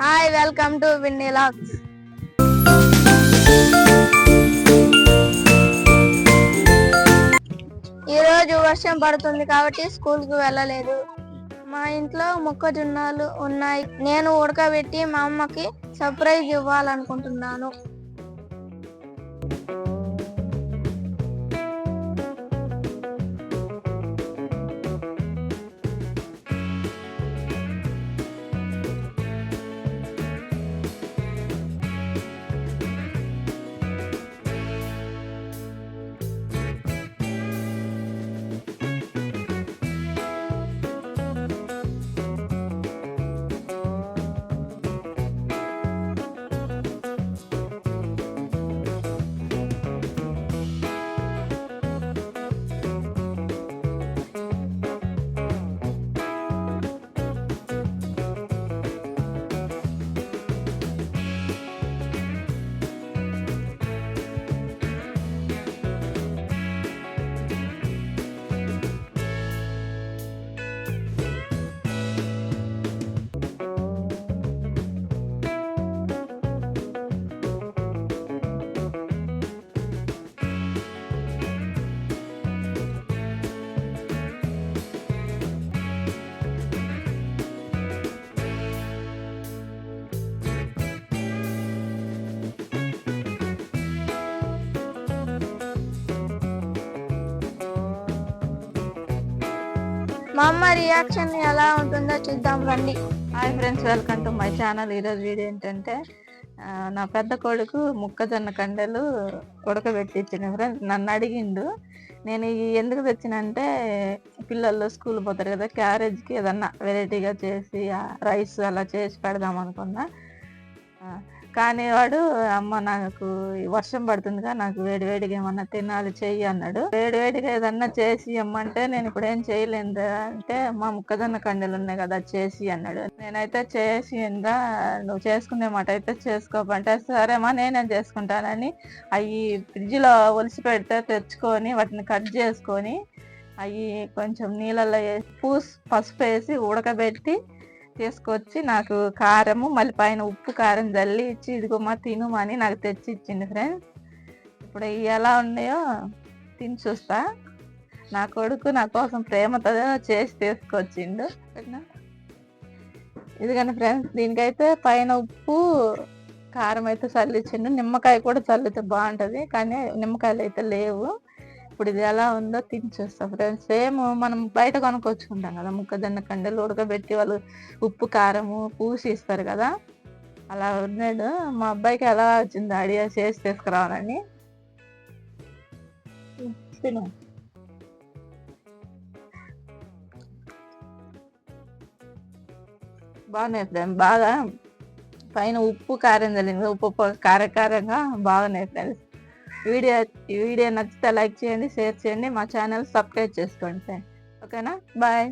Hi welcome to విన్నీలాగ్స్ ఈరోజు వర్షం పడుతుంది కాబట్టి స్కూల్కి వెళ్ళలేదు. మా ఇంట్లో మొక్కజొన్నలు ఉన్నాయి. నేను ఉడకబెట్టి మా అమ్మకి సర్ప్రైజ్ ఇవ్వాలనుకుంటున్నాను. మా అమ్మ రియాక్షన్ ఎలా ఉంటుందో చూద్దాం రండి. Hi friends welcome to my channel ఈరోజు వీడియో ఏంటంటే నా పెద్ద కొడుకు మొక్కజొన్న కండలు ఉడకబెట్టించిన ఫ్రెండ్స్ నన్ను అడిగిండు నేను ఎందుకు తెచ్చినంటే పిల్లలు స్కూల్ పోతారు కదా క్యారేజ్కి ఏదన్నా వెరైటీగా చేసి రైస్ అలా చేసి పెడదాం అనుకున్నా. కానీ వాడు అమ్మ నాకు వర్షం పడుతుందిగా నాకు వేడి వేడిగా ఏమన్నా తినాలి చెయ్యి అన్నాడు. వేడి వేడిగా ఏదన్నా చేసి ఇమ్మంటే నేను ఇప్పుడు ఏం చేయలేదు అంటే మా మొక్కజొన్న కండెలు ఉన్నాయి కదా చేసి అన్నాడు. నేనైతే చేసి ఇందా నువ్వు చేసుకునే మాట అయితే చేసుకోమంటే సరేమా నేనేం చేసుకుంటానని అవి ఫ్రిడ్జ్లో ఒలిసి పెడితే తెచ్చుకొని వాటిని కట్ చేసుకొని అవి కొంచెం నీళ్ళల్లో వేసి పూస్ పసుపు వేసి ఉడకబెట్టి తీసుకొచ్చి నాకు కారము మళ్ళీ పైన ఉప్పు కారం జల్లి ఇచ్చి ఇదిగోమా తినుమని నాకు తెచ్చి ఇచ్చింది ఫ్రెండ్స్ ఇప్పుడు ఇవి ఎలా ఉన్నాయో తిని చూస్తా. నా కొడుకు నా కోసం ప్రేమతో చేసి తీసుకొచ్చిండు. ఇదిగండి ఫ్రెండ్స్ దీనికైతే పైన ఉప్పు కారం అయితే చల్లిచ్చిండు. నిమ్మకాయ కూడా చల్లితే బాగుంటుంది కానీ నిమ్మకాయలు అయితే లేవు. ఇప్పుడు ఇది ఎలా ఉందో తినిచేస్తాం ఫ్రెండ్స్ సేమ్ మనం బయట కొనుక్కొచ్చుకుంటాం కదా ముక్కజొన్న కండలు ఉడకబెట్టి వాళ్ళు ఉప్పు కారము పూసి ఇస్తారు కదా. అలా ఉన్నాడు. మా అబ్బాయికి ఎలా వచ్చింది ఐడియా చేసి తీసుకురావాలని. తిను. బాగున్నాయి బాగా పైన ఉప్పు కారం చల్లింది ఉప్పు ఉప్పు కార కారంగా బాగున్నాయి ఫ్రెండ్స్ వీడియో ఈ వీడియో నచ్చితే లైక్ చేయండి షేర్ చేయండి మా ఛానల్ సబ్స్క్రైబ్ చేసుకోండి ఓకేనా? బాయ్.